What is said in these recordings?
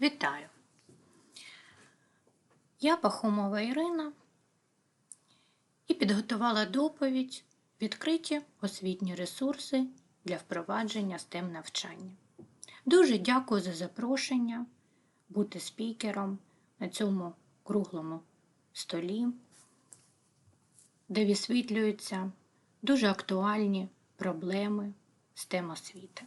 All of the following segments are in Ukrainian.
Вітаю! Я Пахомова Ірина і підготувала доповідь відкриті освітні ресурси для впровадження STEM навчання. Дуже дякую за запрошення бути спікером на цьому круглому столі, де висвітлюються дуже актуальні проблеми STEM освіти.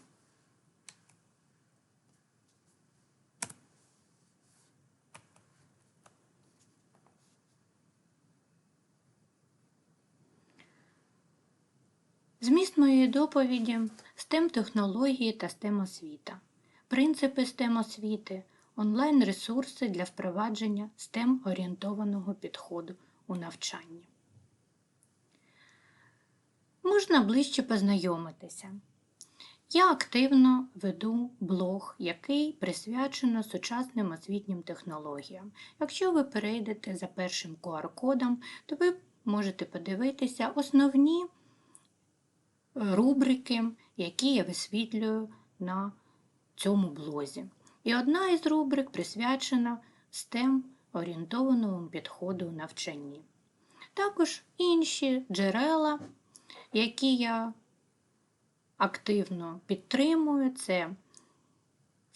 Зміст моєї доповіді STEM технології та STEM освіта, принципи STEM освіти, онлайн-ресурси для впровадження STEM орієнтованого підходу у навчанні. Можна ближче познайомитися. Я активно веду блог, який присвячено сучасним освітнім технологіям. Якщо ви перейдете за першим QR-кодом, то ви можете подивитися основні рубрики, які я висвітлюю на цьому блозі. І одна із рубрик присвячена STEM орієнтованому підходу навчанні. Також інші джерела, які я активно підтримую, це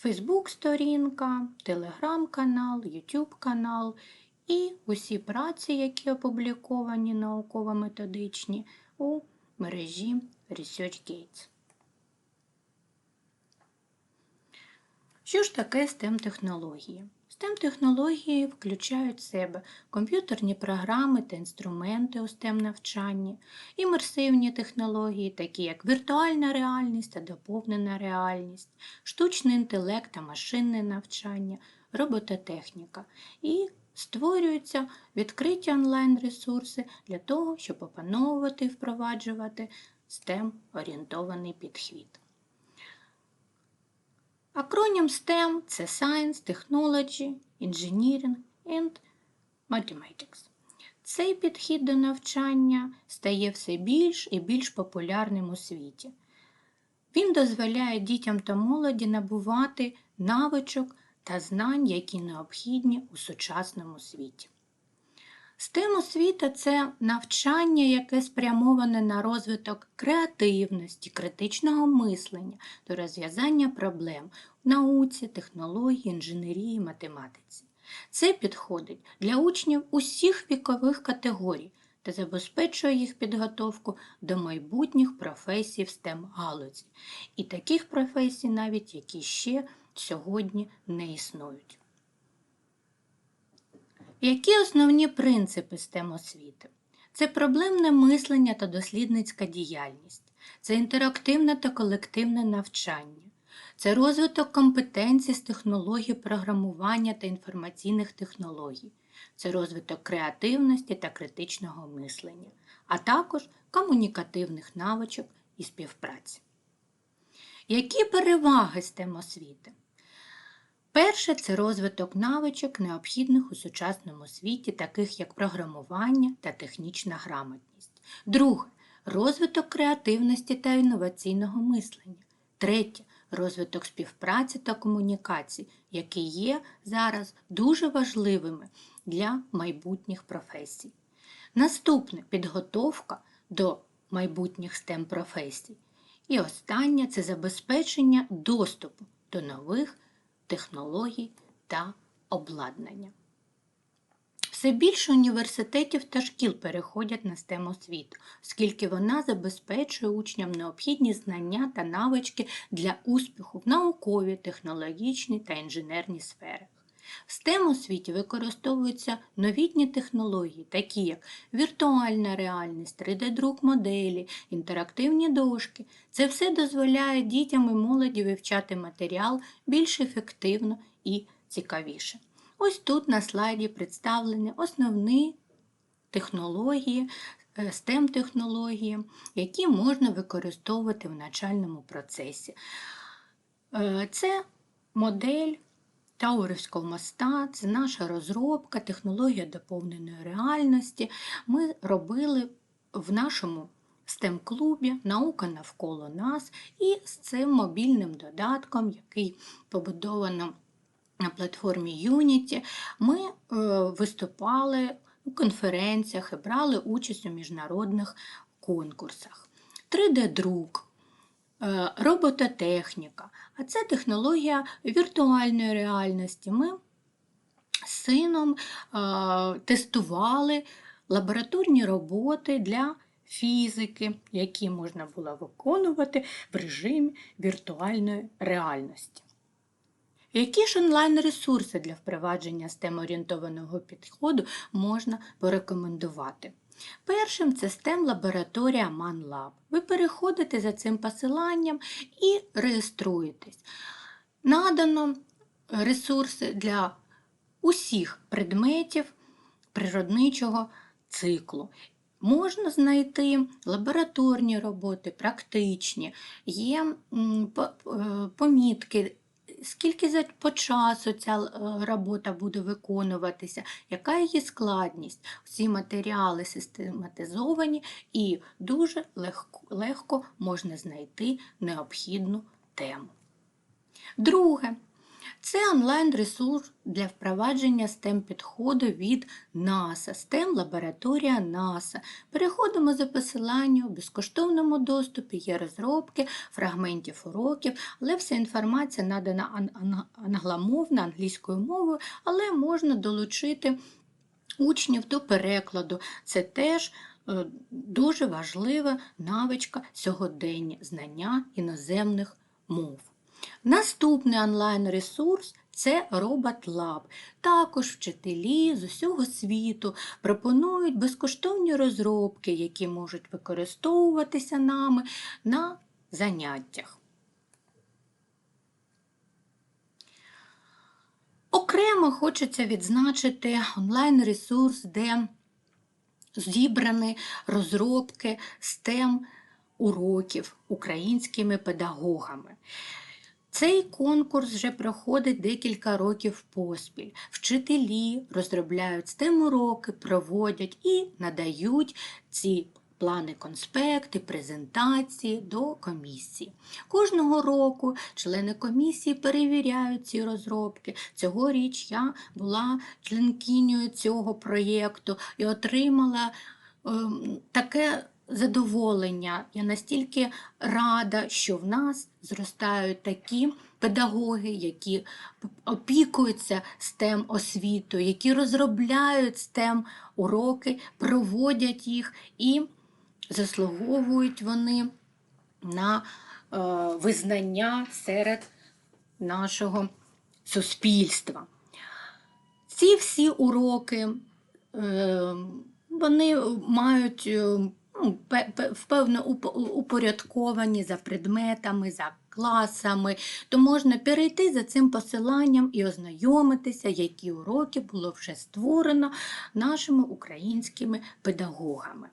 Facebook-сторінка, Telegram-канал, YouTube канал і усі праці, які опубліковані науково-методичні у мережі ResearchGates. Що ж таке STEM-технології? STEM-технології включають в себе комп'ютерні програми та інструменти у STEM-навчанні, імерсивні технології, такі як віртуальна реальність та доповнена реальність, штучний інтелект та машинне навчання, робототехніка і створюються відкриті онлайн-ресурси для того, щоб опановувати і впроваджувати STEM-орієнтований підхід. Акронім STEM це Science, Technology, Engineering and Mathematics. Цей підхід до навчання стає все більш і більш популярним у світі. Він дозволяє дітям та молоді набувати навичок та знань, які необхідні у сучасному світі. STEM освіта це навчання, яке спрямоване на розвиток креативності, критичного мислення до розв'язання проблем в науці, технології, інженерії, математиці. Це підходить для учнів усіх вікових категорій та забезпечує їх підготовку до майбутніх професій в STEM галузі. І таких професій, навіть які ще сьогодні не існують. Які основні принципи STEM освіти? Це проблемне мислення та дослідницька діяльність, це інтерактивне та колективне навчання, це розвиток компетенцій з технологій програмування та інформаційних технологій, це розвиток креативності та критичного мислення, а також комунікативних навичок і співпраці. Які переваги STEM освіти? Перше це розвиток навичок, необхідних у сучасному світі, таких як програмування та технічна грамотність. Друге розвиток креативності та інноваційного мислення. Третє розвиток співпраці та комунікацій, які є зараз дуже важливими для майбутніх професій. Наступне підготовка до майбутніх STEM професій. І останнє це забезпечення доступу до нових технологій та обладнання. Все більше університетів та шкіл переходять на STEM освіту, оскільки вона забезпечує учням необхідні знання та навички для успіху в науковій, технологічній та інженерній сферах. В STEM освіті використовуються новітні технології, такі як віртуальна реальність, 3D-друк моделі, інтерактивні дошки. Це все дозволяє дітям і молоді вивчати матеріал більш ефективно і цікавіше. Ось тут на слайді представлені основні технології, STEM-технології, які можна використовувати в навчальному процесі. Е, це модель Таурівського моста це наша розробка, технологія доповненої реальності. Ми робили в нашому STEM-клубі Наука навколо нас і з цим мобільним додатком, який побудовано на платформі Unity ми е, виступали у конференціях і брали участь у міжнародних конкурсах. 3D-друк, е, робототехніка, а це технологія віртуальної реальності. Ми з сином е, тестували лабораторні роботи для фізики, які можна було виконувати в режимі віртуальної реальності. Які ж онлайн-ресурси для впровадження STEM-орієнтованого підходу можна порекомендувати? Першим це STEM лабораторія ManLab. Ви переходите за цим посиланням і реєструєтесь. Надано ресурси для усіх предметів природничого циклу. Можна знайти лабораторні роботи, практичні, є е, помітки, скільки за по часу ця е, робота буде виконуватися, яка її складність. Всі матеріали систематизовані і дуже легко, легко можна знайти необхідну тему. Друге. Це онлайн-ресурс для впровадження STEM підходу від NASA, STEM лабораторія NASA. Переходимо за посиланням, у безкоштовному доступі є розробки, фрагментів уроків, але вся інформація надана ан- ан- англомовно, англійською мовою, але можна долучити учнів до перекладу. Це теж е, дуже важлива навичка сьогодення знання іноземних мов. Наступний онлайн-ресурс це Robot Lab. Також вчителі з усього світу пропонують безкоштовні розробки, які можуть використовуватися нами на заняттях. Окремо хочеться відзначити онлайн-ресурс, де зібрані розробки STEM уроків українськими педагогами. Цей конкурс вже проходить декілька років поспіль. Вчителі розробляють STEM уроки, проводять і надають ці плани конспекти, презентації до комісії. Кожного року члени комісії перевіряють ці розробки. Цьогоріч я була членкинею цього проєкту і отримала ем, таке задоволення. Я настільки рада, що в нас зростають такі педагоги, які опікуються STEM освітою, які розробляють STEM уроки, проводять їх і заслуговують вони на е, визнання серед нашого суспільства. Ці всі уроки е, вони мають е, ну, пе- пе- впевно упорядковані за предметами, за класами, то можна перейти за цим посиланням і ознайомитися, які уроки було вже створено нашими українськими педагогами.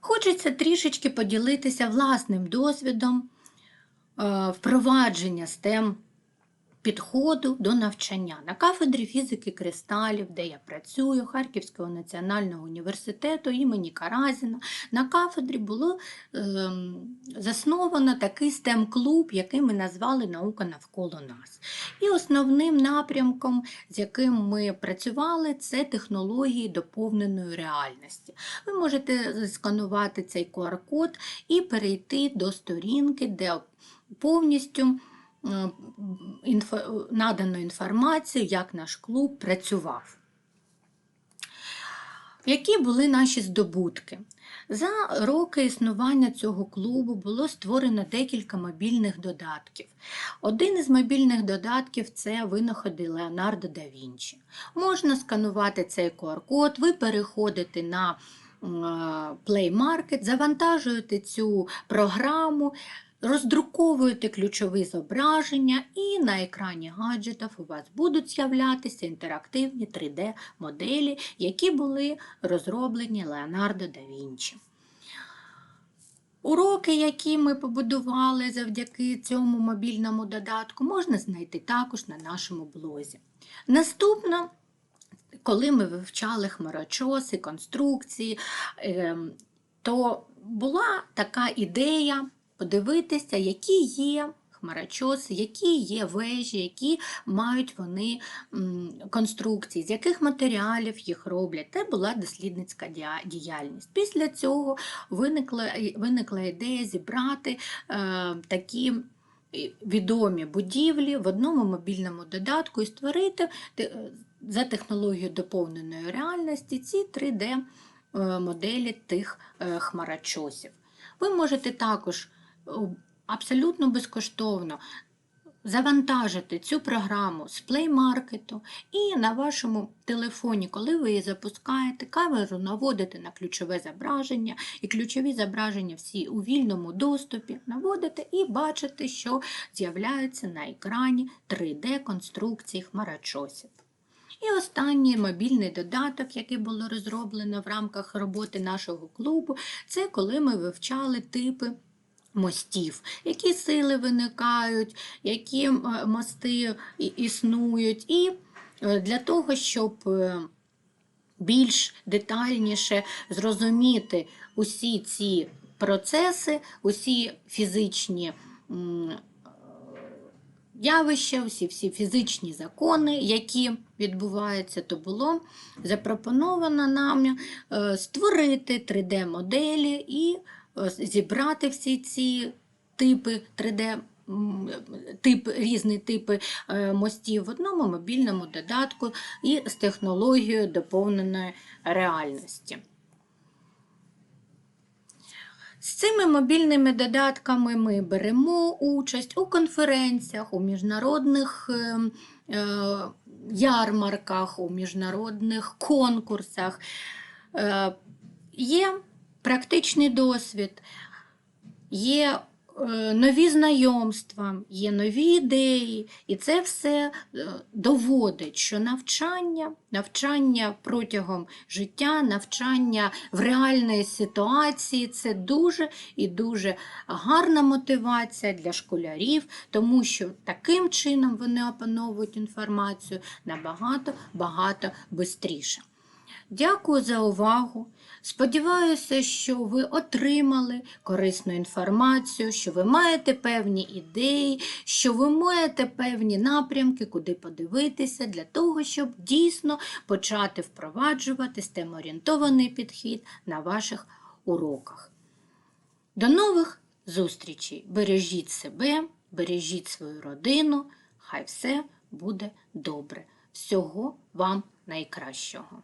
Хочеться трішечки поділитися власним досвідом е, впровадження STEM підходу до навчання на кафедрі фізики кристалів, де я працюю, Харківського національного університету імені Каразіна. На кафедрі було ем, засновано такий STEM-клуб, який ми назвали Наука навколо нас. І основним напрямком, з яким ми працювали, це технології доповненої реальності. Ви можете сканувати цей QR-код і перейти до сторінки, де повністю е, надано інформацію, як наш клуб працював. Які були наші здобутки? За роки існування цього клубу було створено декілька мобільних додатків. Один із мобільних додатків це винаходи Леонардо да Вінчі. Можна сканувати цей QR-код, ви переходите на е, Play Market, завантажуєте цю програму, роздруковуєте ключові зображення, і на екрані гаджетів у вас будуть з'являтися інтерактивні 3D-моделі, які були розроблені Леонардо да Вінчі. Уроки, які ми побудували завдяки цьому мобільному додатку, можна знайти також на нашому блозі. Наступно, коли ми вивчали хмарочоси, конструкції, ем, то була така ідея подивитися, які є хмарочоси, які є вежі, які мають вони конструкції, з яких матеріалів їх роблять. Це була дослідницька діяльність. Після цього виникла, виникла ідея зібрати е, такі е, відомі будівлі в одному мобільному додатку і створити за технологією доповненої реальності ці 3D е, тих е, хмарочосів. Ви можете також е, абсолютно безкоштовно завантажити цю програму з Play Market і на вашому телефоні, коли ви її запускаєте, камеру наводите на ключове зображення, і ключові зображення всі у вільному доступі наводите і бачите, що з'являються на екрані 3D-конструкції хмарочосів. І останній мобільний додаток, який було розроблено в рамках роботи нашого клубу, це коли ми вивчали типи мостів, які сили виникають, які е, мости існують. І е, для того, щоб е, більш детальніше зрозуміти усі ці процеси, усі фізичні явища, усі всі фізичні закони, які відбуваються, то було запропоновано нам створити 3D-моделі і зібрати всі ці типи 3D. Тип, різні типи е, мостів в одному мобільному додатку і з технологією доповненої реальності. З цими мобільними додатками ми беремо участь у конференціях, у міжнародних е, е, ярмарках, у міжнародних конкурсах. Є практичний досвід, є е, нові знайомства, є нові ідеї, і це все е, доводить, що навчання, навчання протягом життя, навчання в реальній ситуації це дуже і дуже гарна мотивація для школярів, тому що таким чином вони опановують інформацію набагато багато швидше. Дякую за увагу. Сподіваюся, що ви отримали корисну інформацію, що ви маєте певні ідеї, що ви маєте певні напрямки, куди подивитися, для того, щоб дійсно почати впроваджувати STEM-орієнтований підхід на ваших уроках. До нових зустрічей! Бережіть себе, бережіть свою родину, хай все буде добре. Всього вам найкращого!